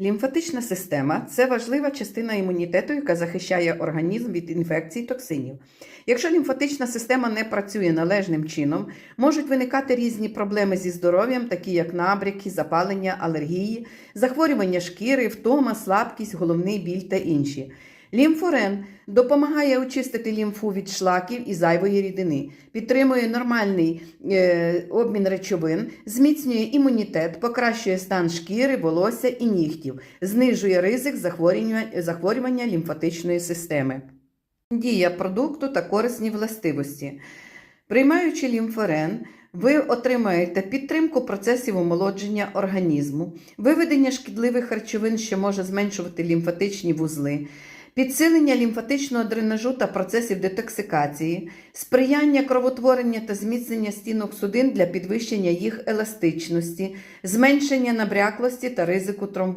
Лімфатична система це важлива частина імунітету, яка захищає організм від інфекцій токсинів. Якщо лімфатична система не працює належним чином, можуть виникати різні проблеми зі здоров'ям, такі як набряки, запалення, алергії, захворювання шкіри, втома, слабкість, головний біль та інші. Лімфорен допомагає очистити лімфу від шлаків і зайвої рідини, підтримує нормальний е, обмін речовин, зміцнює імунітет, покращує стан шкіри, волосся і нігтів, знижує ризик захворювання, лімфатичної системи. Дія продукту та корисні властивості. Приймаючи лімфорен, ви отримаєте підтримку процесів омолодження організму, виведення шкідливих речовин, що може зменшувати лімфатичні вузли, підсилення лімфатичного дренажу та процесів детоксикації, сприяння кровотворення та зміцнення стінок судин для підвищення їх еластичності, зменшення набряклості та ризику тромбозу.